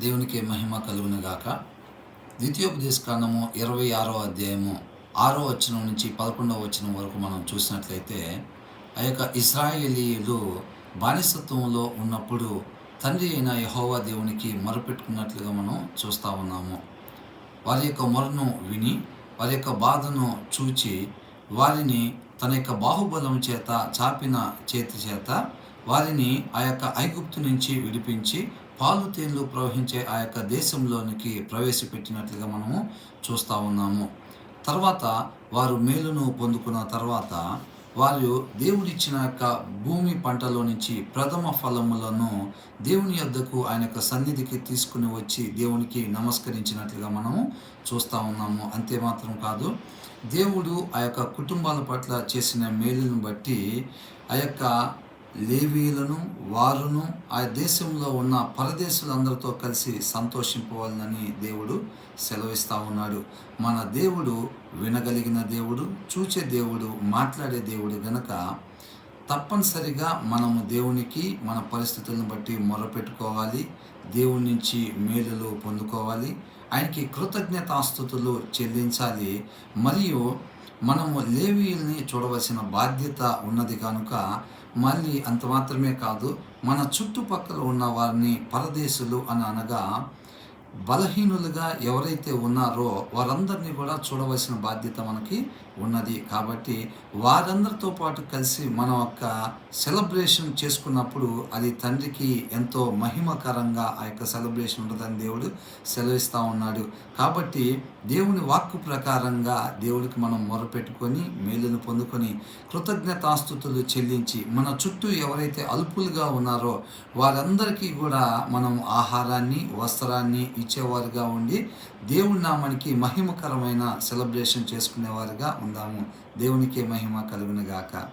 దేవునికి మహిమ కలుగును ద్వితీయోపదేశకాండము కాండము ఇరవై ఆరో అధ్యాయము ఆరో వచనం నుంచి పదకొండవ వచనం వరకు మనం చూసినట్లయితే ఆ యొక్క ఇస్రాయేలీలు బానిసత్వంలో ఉన్నప్పుడు తండ్రి అయిన యహోవా దేవునికి మొరపెట్టుకున్నట్లుగా మనం చూస్తూ ఉన్నాము. వారి యొక్క మొరను విని వారి యొక్క బాధను చూచి వారిని తన యొక్క బాహుబలం చేత చాపిన చేతి చేత వారిని ఆ యొక్క ఐగుప్తు నుంచి విడిపించి పాలు తేన్లు ప్రవహించే ఆ యొక్క దేశంలోనికి ప్రవేశపెట్టినట్లుగా మనము చూస్తూ ఉన్నాము. తర్వాత వారు మేలును పొందుకున్న తర్వాత వారు దేవుడిచ్చిన యొక్క భూమి పంటలో నుంచి ప్రథమ ఫలములను దేవుని యొద్దకు ఆయన యొక్క సన్నిధికి తీసుకుని వచ్చి దేవునికి నమస్కరించినట్లుగా మనము చూస్తూ ఉన్నాము. అంతే మాత్రం కాదు దేవుడు ఆ యొక్క కుటుంబాల పట్ల చేసిన మేలును బట్టి ఆ యొక్క లేవీలను వారును ఆ దేశంలో ఉన్న పరదేశులందరితో కలిసి సంతోషింపవాలని దేవుడు సెలవిస్తూ ఉన్నాడు. మన దేవుడు వినగలిగిన దేవుడు చూచే దేవుడు మాట్లాడే దేవుడు గనక తప్పనిసరిగా మనము దేవునికి మన పరిస్థితులను బట్టి మొరపెట్టుకోవాలి దేవుడి నుంచి మేలులు పొందుకోవాలి ఆయనకి కృతజ్ఞతాస్థుతులు చెల్లించాలి మరియు మనము లేవీల్ని చూడవలసిన బాధ్యత ఉన్నది కనుక మళ్ళీ అంత మాత్రమే కాదు మన చుట్టుపక్కల ఉన్న వారిని పరదేశులు అని అనగా బలహీనులుగా ఎవరైతే ఉన్నారో వారందరినీ కూడా చూడవలసిన బాధ్యత మనకి ఉన్నది. కాబట్టి వారందరితో పాటు కలిసి మన యొక్క సెలబ్రేషన్ చేసుకున్నప్పుడు అది తండ్రికి ఎంతో మహిమకరంగా ఆ యొక్క సెలబ్రేషన్ ఉంటుందని దేవుడు సెలవిస్తూ ఉన్నాడు. కాబట్టి దేవుని వాక్కు ప్రకారంగా దేవుడికి మనం మొరపెట్టుకొని మేలును పొందుకొని కృతజ్ఞతాస్థుతులు చెల్లించి మన చుట్టూ ఎవరైతే అల్పులుగా ఉన్నారో వారందరికీ కూడా మనం ఆహారాన్ని వస్త్రాన్ని ఇచ్చేవారుగా ఉండి దేవుని నామానికి మహిమకరమైన సెలబ్రేషన్ చేసుకునేవారుగా ఉందాము. దేవునికే మహిమ కలుగునుగాక.